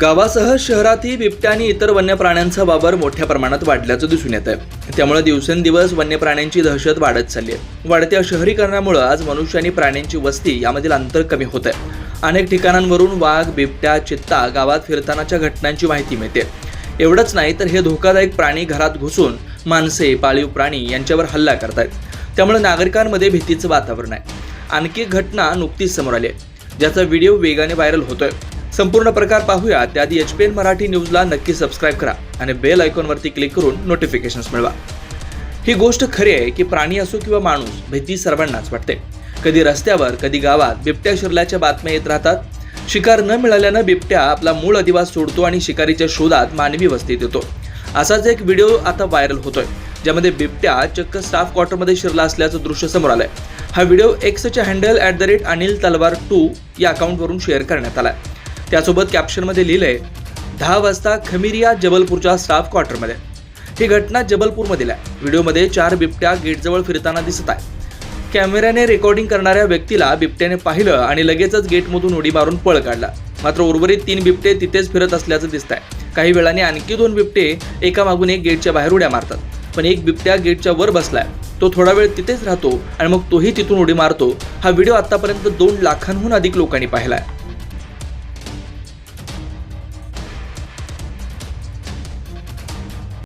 गावासह शहरातही बिबट्या आणि इतर वन्य प्राण्यांचा वावर मोठ्या प्रमाणात वाढल्याचं दिसून येत आहे त्यामुळे दिवसेंदिवस वन्य प्राण्यांची दहशत वाढत चालली आहे. वाढत्या शहरीकरणामुळे आज मनुष्य आणि प्राण्यांची वस्ती यामधील अंतर कमी होत आहे अनेक ठिकाणांवरून वाघ बिबट्या चित्ता गावात फिरतानाच्या घटनांची माहिती मिळते. एवढंच नाही तर हे धोकादायक प्राणी घरात घुसून माणसे पाळीव प्राणी यांच्यावर हल्ला करतायत. त्यामुळे नागरिकांमध्ये भीतीचं वातावरण आहे. आणखी घटना नुकतीच समोर आली आहे ज्याचा व्हिडिओ वेगाने व्हायरल होतोय. संपूर्ण प्रकार पाहूया. त्याआधी एच पी एन मराठी न्यूजला नक्की सबस्क्राईब करा आणि बेल आयकॉनवरती क्लिक करून नोटिफिकेशन्स मिळवा. ही गोष्ट खरी आहे की प्राणी असो किंवा माणूस भीती सर्वांनाच वाटते. कधी रस्त्यावर कधी गावात बिबट्या शिरल्याच्या बातम्या येत राहतात. शिकार न मिळाल्यानं बिबट्या आपला मूळ अधिवास सोडतो आणि शिकारीच्या शोधात मानवी वस्तीत येतो. असाच एक व्हिडिओ आता व्हायरल होतोय ज्यामध्ये बिबट्या चक्क स्टाफ क्वार्टरमध्ये शिरला असल्याचं दृश्य समोर आलंय. हा व्हिडिओ एक्सच्या handle at the rate Anil Talwar two या अकाउंटवरून शेअर करण्यात आलाय. त्यासोबत कॅप्शनमध्ये लिहिलंय दहा वाजता खमिरिया जबलपूरच्या स्टाफ क्वार्टरमध्ये ही घटना जबलपूरमधील आहे व्हिडिओमध्ये चार बिबट्या गेटजवळ फिरताना दिसत आहे कॅमेऱ्याने रेकॉर्डिंग करणाऱ्या व्यक्तीला बिबट्याने पाहिलं आणि लगेचच गेटमधून उडी मारून पळ काढला. मात्र उर्वरित तीन बिबटे तिथेच फिरत असल्याचं दिसत आहे काही वेळाने आणखी दोन बिबटे एका मागून एक गेटच्या बाहेर उड्या मारतात. पण एक बिबट्या गेटच्या वर बसलाय. तो थोडा वेळ तिथेच राहतो आणि मग तोही तिथून उडी मारतो. हा व्हिडिओ आतापर्यंत दोन लाखांहून अधिक लोकांनी पाहिला आहे